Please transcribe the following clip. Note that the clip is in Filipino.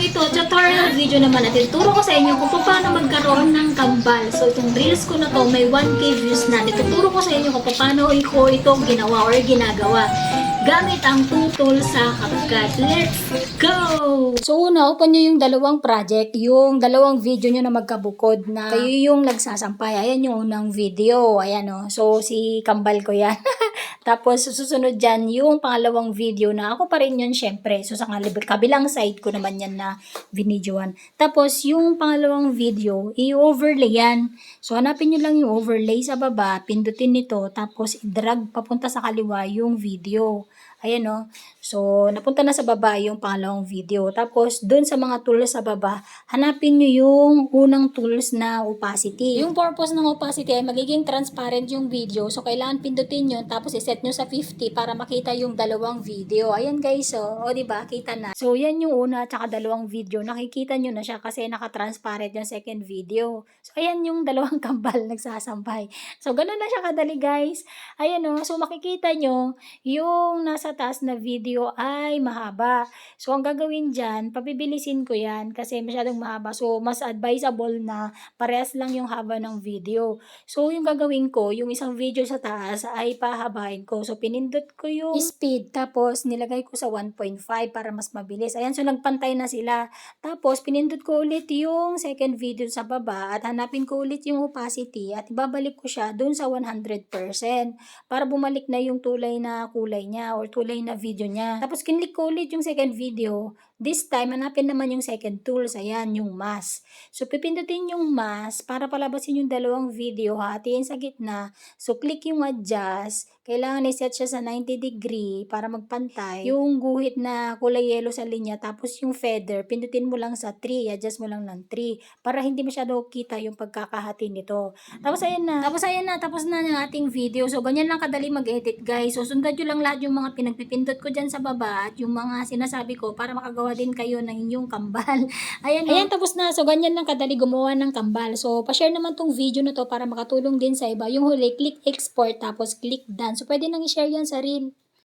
ito, tutorial video naman natin. Turo ko sa inyo kung paano magkaroon ng kambal. So, itong reels ko na to, may 1k views na. Ituturo ko sa inyo kung paano ko ito ginawa or ginagawa. Gamit ang two tools sa CapCut. Let's go! So, una, open nyo yung dalawang project. Yung dalawang video nyo na magkabukod na kayo yung nagsasampay. Ayan yung unang video. Ayan o. So, si kambal ko yan. Tapos, susunod dyan yung pangalawang video na ako pa rin yun, syempre. So, sa kabilang side ko naman yan na binidyoan. Tapos, yung pangalawang video, i-overlay yan. So, hanapin nyo lang yung overlay sa baba, pindutin nito, tapos i-drag papunta sa kaliwa yung video. Ayan o. So, napunta na sa baba yung pangalawang video. Tapos, dun sa mga tools sa baba, hanapin nyo yung unang tools na opacity. Yung purpose ng opacity ay magiging transparent yung video. So, kailangan pindutin yun. Tapos, iset nyo sa 50 para makita yung dalawang video. Ayan guys, o. O, diba? Kita na. So, yan yung una at saka dalawang video. Nakikita nyo na siya kasi naka-transparent yung second video. So, ayan yung dalawang kambal nagsasampay. So, ganun na siya kadali guys. Ayan o. So, makikita nyo yung nasa taas na video ay mahaba. So, ang gagawin dyan, papibilisin ko yan kasi masyadong mahaba. So, mas advisable na parehas lang yung haba ng video. So, yung gagawin ko, yung isang video sa taas ay pahabain ko. So, pinindot ko yung speed tapos nilagay ko sa 1.5 para mas mabilis. Ayan, so nagpantay na sila. Tapos, pinindot ko ulit yung second video sa baba at hanapin ko ulit yung opacity at ibabalik ko siya dun sa 100% para bumalik na yung tulay na kulay niya or tulay na video niya. Tapos, kinlik ko ulit yung second video. This time, hanapin naman yung second tools. Ayan, yung mask. So, pipindutin yung mask para palabasin yung dalawang video. Hatiin sa gitna. So, click yung adjust. Kailangan i-set siya sa 90 degree para magpantay. Yung guhit na kulay yellow sa linya. Tapos yung feather, pindutin mo lang sa 3. Adjust mo lang ng 3. Para hindi masyado kita yung pagkakahati nito. Tapos ayan na. Tapos ayan na. Tapos na yung ating video. So, ganyan lang kadali mag-edit guys. So, sundan nyo lang lahat yung mga pinagpipindot ko dyan sa baba at yung mga sinasabi ko para makagawa din kayo ng inyong kambal. Ayan, ayan tapos na. So, ganyan lang kadali gumawa ng kambal. So, pa-share naman tong video na to para makatulong din sa iba. Yung huli, click export tapos click done. So, pwede nang i-share yan sa reel.